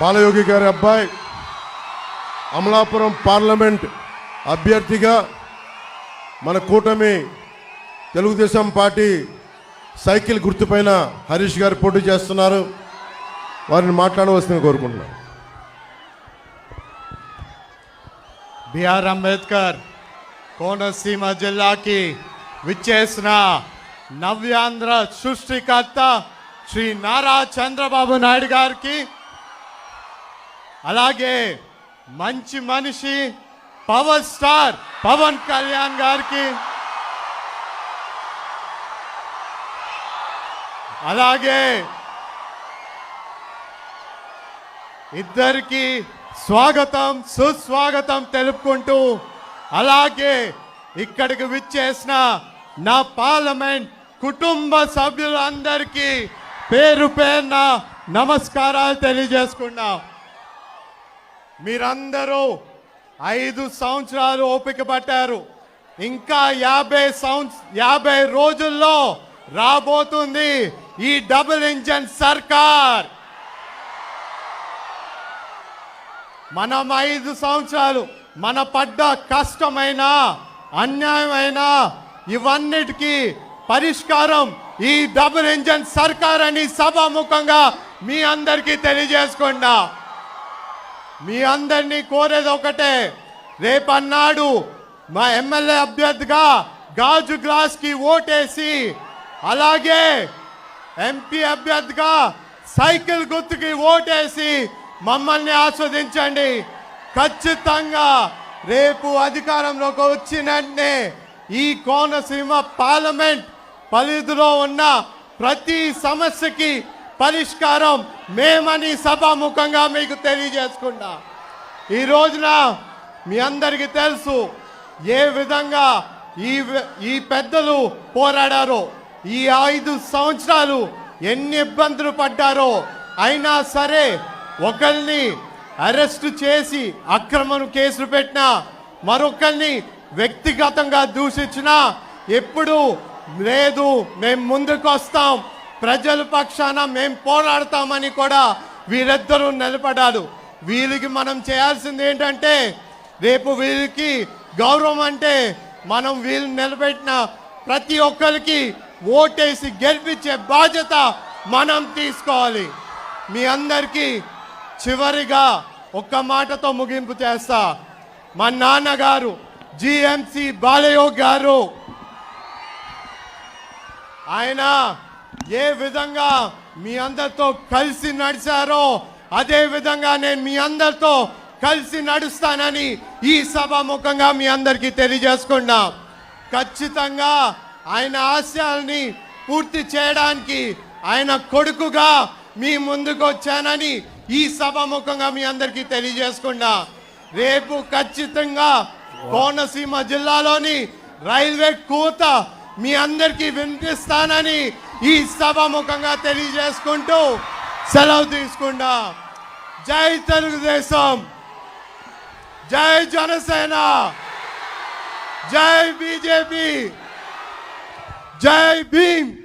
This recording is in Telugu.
బాలయోగి గారి అబ్బాయి అమలాపురం పార్లమెంట్ అభ్యర్థిగా మన కూటమి తెలుగుదేశం పార్టీ సైకిల్ గుర్తుపైన హరీష్ గారు పోటీ చేస్తున్నారు. వారిని మాట్లాడవలసిందని కోరుకుంటున్నాను. బిఆర్ అంబేద్కర్ కోనసీమ జిల్లాకి విచ్చేసిన నవ్యాంధ్ర సృష్టికర్త శ్రీ నారా చంద్రబాబు నాయుడు గారికి అలాగే మంచి మనిషి పవర్ స్టార్ పవన్ కళ్యాణ్ గారికి. అలాగే ఇద్దరికి స్వాగతం సుస్వాగతం తెలుపుకుంటూ అలాగే ఇక్కడికి విచ్చేసిన నా పార్లమెంట్ కుటుంబ సభ్యులందరికీ పేరు పేరున నమస్కారాలు తెలియజేసుకున్నాం మీరందరూ ఐదు సంవత్సరాలు ఓపిక పట్టారు. ఇంకా యాభై సంవత్స యాభై రోజుల్లో రాబోతుంది ఈ డబుల్ ఇంజన్ సర్కార్. మనం ఐదు సంవత్సరాలు మన పడ్డ కష్టమైన అన్యాయమైన ఇవన్నిటికీ పరిష్కారం ఈ డబుల్ ఇంజన్ సర్కార్ అని సభాముఖంగా మీ అందరికీ తెలియజేసుకుంటా మీ అందరినీ కోరేది ఒకటే రేపన్నాడు మా ఎమ్మెల్యే అభ్యర్థిగా గాజు గ్లాస్కి ఓటేసి అలాగే ఎంపీ అభ్యర్థిగా సైకిల్ గుర్తుకి ఓటేసి మమ్మల్ని ఆస్వాదించండి. ఖచ్చితంగా రేపు అధికారంలోకి వచ్చిన వెంటనే ఈ కోనసీమ పార్లమెంట్ పరిధిలో ఉన్న ప్రతి సమస్యకి పరిష్కారం మేమని సభాముఖంగా మీకు తెలియజేసుకుంటా. ఈ రోజున మీ అందరికీ తెలుసు ఏ విధంగా ఈ ఈ పెద్దలు పోరాడారో ఈ ఐదు సంవత్సరాలు ఎన్ని ఇబ్బందులు పడ్డారో అయినా సరే ఒకరిని అరెస్ట్ చేసి అక్రమం కేసులు పెట్టినా మరొకరిని వ్యక్తిగతంగా దూషించినా ఎప్పుడు లేదు మేము ముందుకు వస్తాం ప్రజల పక్షాన మేము పోరాడతామని కూడా వీరిద్దరూ నిలబడారు వీరికి మనం చేయాల్సింది ఏంటంటే రేపు వీరికి గౌరవం అంటే మనం వీళ్ళు నిలబెట్టిన ప్రతి ఒక్కరికి ఓటేసి గెలిపించే బాధ్యత మనం తీసుకోవాలి. మీ అందరికీ చివరిగా ఒక్క మాటతో ముగింపు చేస్తా. మా నాన్నగారు జిఎంసి బాలయో గారు ఆయన ఏ విధంగా మీ అందరితో కలిసి నడిచారో అదే విధంగా నేను మీ అందరితో కలిసి నడుస్తానని ఈ సభాముఖంగా మీ అందరికీ తెలియజేసుకున్నా. ఖచ్చితంగా ఆయన ఆశయాల్ని పూర్తి చేయడానికి ఆయన కొడుకుగా మీ ముందుకు వచ్చానని ఈ సభాముఖంగా మీ అందరికీ తెలియజేసుకున్నా. రేపు ఖచ్చితంగా కోనసీమ జిల్లాలోని రైల్వే కూత మీ అందరికీ వినిపిస్తానని ఈ సభాముఖంగా తెలియజేసుకుంటూ సెలవు తీసుకుంటా జై తెలుగుదేశం. జై జనసేన. జై బీజేపీ. జై భీమ్.